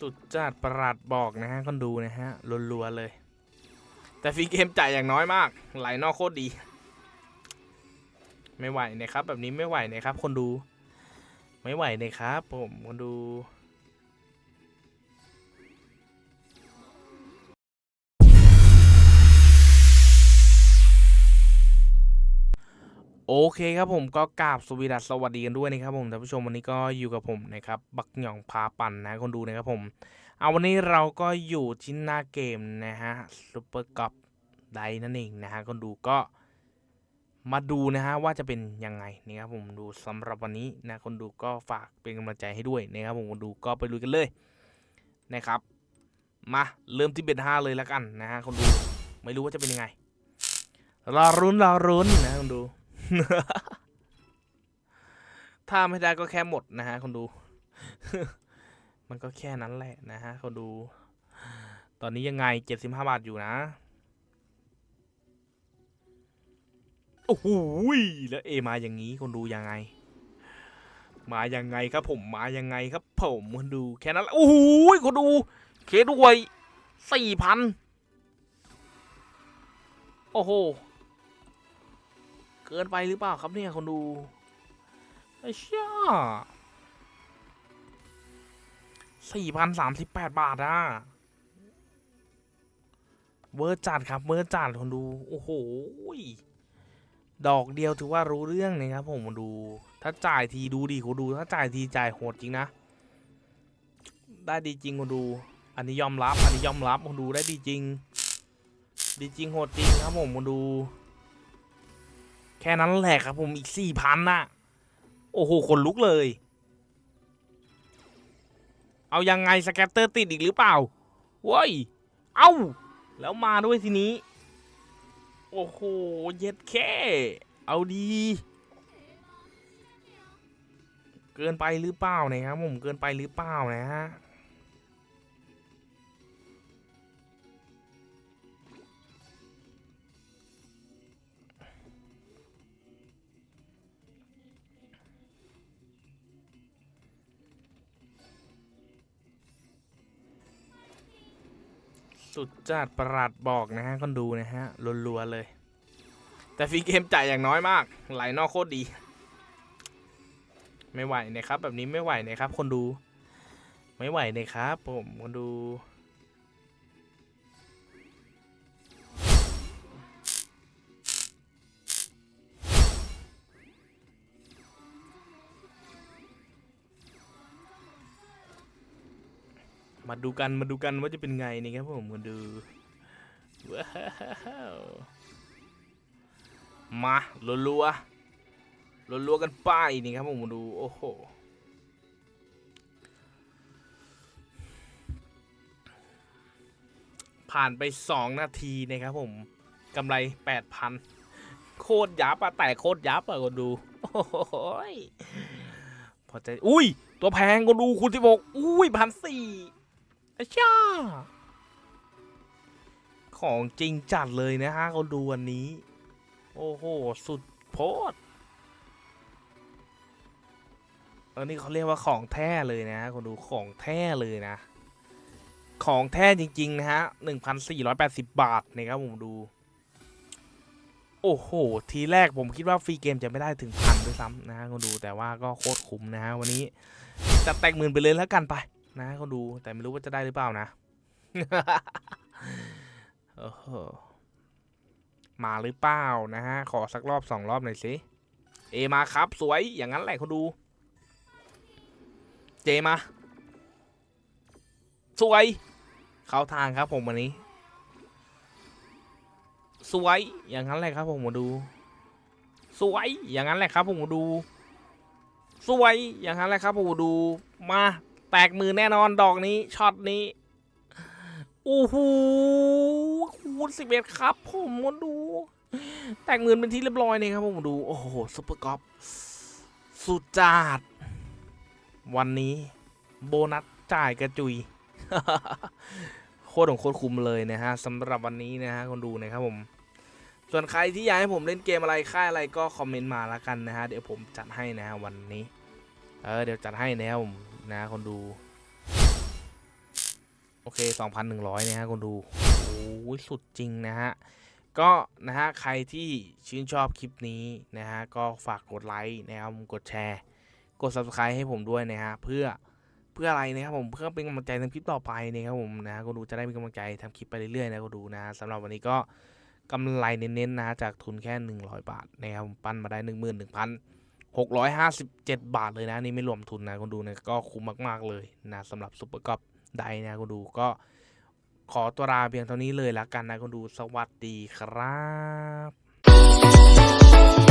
สุดจัดประหลาดบอกนะฮะคนดูนะฮะรัวๆเลย แต่ฟรีเกมจ่ายอย่างน้อยมาก ไหลนอกโคตรดี ไม่ไหวนะครับ แบบนี้ไม่ไหวนะครับ คนดู ไม่ไหวนะครับ ผมคนดู โอเคครับผมก็กราบสวีดัสสวัสดีกันด้วยนะครับผมท่านผู้ชมวันนี้ก็อยู่กับผมนะครับบักหย่องพาปั่นนะคนดูนะครับผมเอาวันนี้เราก็อยู่ที่หน้าเกมนะฮะซูเปอร์กัปไดนั่นเองนะฮะคนดูก็มาดูนะฮะว่าจะเป็นยังไงนะครับผมดูสำหรับวันนี้นะคนดูก็ฝากเป็นกำลังใจให้ด้วยนะครับผมคนดูก็ไปลุยกันเลยนะครับมาเริ่มที่เบ็ดห้าเลยแล้วกันนะฮะคนดูไม่รู้ว่าจะเป็นยังไงรอรุ้นรอรุ้นนะคนดู ถ้าไม่ได้ก็แค่หมดนะฮะคนดู มันก็แค่นั้นแหละนะฮะคนดู ตอนนี้ยังไงเจ็ดสิบห้าบาทอยู่นะ โอ้โหยแล้วเอมาอย่างนี้คนดูยังไง มายังไงครับผมมายังไงครับผมคนดูแค่นั้นแหละโอ้โหยคนดู เคด้วยสี่พัน โอ้โห เกินไปหรือเปล่าครับเนี่ยคนดูไอ้เชี่ยสี่พันสามสิบแปดบาทอะเวอร์จัดครับเวอร์จัดคนดู โอ้โห ดอกเดียวถือว่ารู้เรื่องเลยครับผมคนดู ถ้าจ่ายทีดูดีคนดู ถ้าจ่ายทีจ่ายโหดจริงนะ ได้ดีจริงคนดู อันนี้ยอมรับ อันนี้ยอมรับคนดูได้ดีจริง ดีจริงโหดจริงครับผมคนดู แค่นั้นแหละครับผมอีกสี่พันน่ะ โอ้โหคนลุกเลย เอายังไงสแกตเตอร์ติดอีกหรือเปล่าเว้ย เอ้า แล้วมาด้วยทีนี้ โอ้โห เย็ดแค่ เอาดี เกินไปหรือเปล่านะครับผมเกินไปหรือเปล่านะฮะ สุดจัดประหลาดบอกนะฮะคนดูนะฮะรัวๆเลย แต่ฟรีเกมจ่ายอย่างน้อยมาก ไหลนอกโคตรดี ไม่ไหวนะครับ แบบนี้ไม่ไหวนะครับ คนดู ไม่ไหวนะครับผมคนดู มาดูกันมาดูกันว่าจะเป็นไงนี่ครับผมมาดูว้าวมาลัวลัวลัวลัวๆกันไปนี่ครับผมมาดูโอ้โหผ่านไปสองนาทีนะครับผมกำไรแปดพันโคตรยับอะแต่โคตรยับอะคนดูโอ้โหยพอใจ อุ้ย ตัวแพงคนดูคุณสิบกอุ้ยพันสี่ อาช่าของจริงจัดเลยนะฮะเขาดูวันนี้ โอ้โห สุดโพดอันนี้เขาเรียกว่าของแท้เลยนะฮะคนดูของแท้เลยนะ ของแท้จริง ๆ นะฮะหนึ่งพันสี่ร้อยแปดสิบบาทนะครับผมดู โอ้โห ทีแรกผมคิดว่าฟรีเกมจะไม่ได้ถึงพันด้วยซ้ำนะฮะคนดูแต่ว่าก็โคตรคุ้มนะฮะวันนี้จะแตกหมื่นไปเลยแล้วกันไป นะเขาดูแต่ไม่รู้ว่าจะได้หรือเปล่านะโอ้โหมาหรือเปล่านะฮะขอสักรอบสองรอบหน่อยสิเอมาครับสวยอย่างนั้นแหละเขาดู เจมา สวย เข้าทางครับผมวันนี้ สวยอย่างนั้นแหละครับผมมาดู สวยอย่างนั้นแหละครับผมมาดู สวยอย่างนั้นแหละครับผมมาดู มา แตกมือแน่นอนดอกนี้ช็อตนี้โอ้โหคูณสิบเอ็ดครับ ผมมาดู แตกมือเป็นที่เรียบร้อยเลยครับผมดู โอ้โหซุปเปอร์กอล์ฟสุดจัดวันนี้ โบนัสจ่ายกระจุย โคตรของโคตรคุ้มเลยนะฮะสำหรับวันนี้นะฮะคนดูนะครับผม ส่วนใครที่อยากให้ผมเล่นเกมอะไรค่ายอะไรก็คอมเมนต์มาแล้วกันนะฮะ เดี๋ยวผมจัดให้นะฮะวันนี้ เออเดี๋ยวจัดให้นะครับผม นะ คนดู โอเค 2,100นะฮะคนดู โอ้ยสุดจริงนะฮะ ก็นะฮะใครที่ชื่นชอบคลิปนี้นะฮะ ก็ฝากกดไลค์นะครับกดแชร์กด subscribe ให้ผมด้วยนะฮะเพื่อเพื่ออะไรนะครับผมเพื่อเป็นกำลังใจทำคลิปต่อไปนะครับผมนะฮะก็ดูจะได้มีกำลังใจทำคลิปไปเรื่อยๆนะก็ดูนะสำหรับวันนี้ก็กำไรเน้นๆนะจากทุนแค่ 100 บาทนะครับผมปั้นมาได้ 657 บาทเลยนะนี่ไม่รวมทุนนะคุณดูนะก็คุ้มมาก ๆ เลยนะสำหรับซุปเปอร์กอล์ฟไดนะคุณดูก็ขอตัวลาเพียงเท่านี้เลยละกันนะคุณดูสวัสดีครับ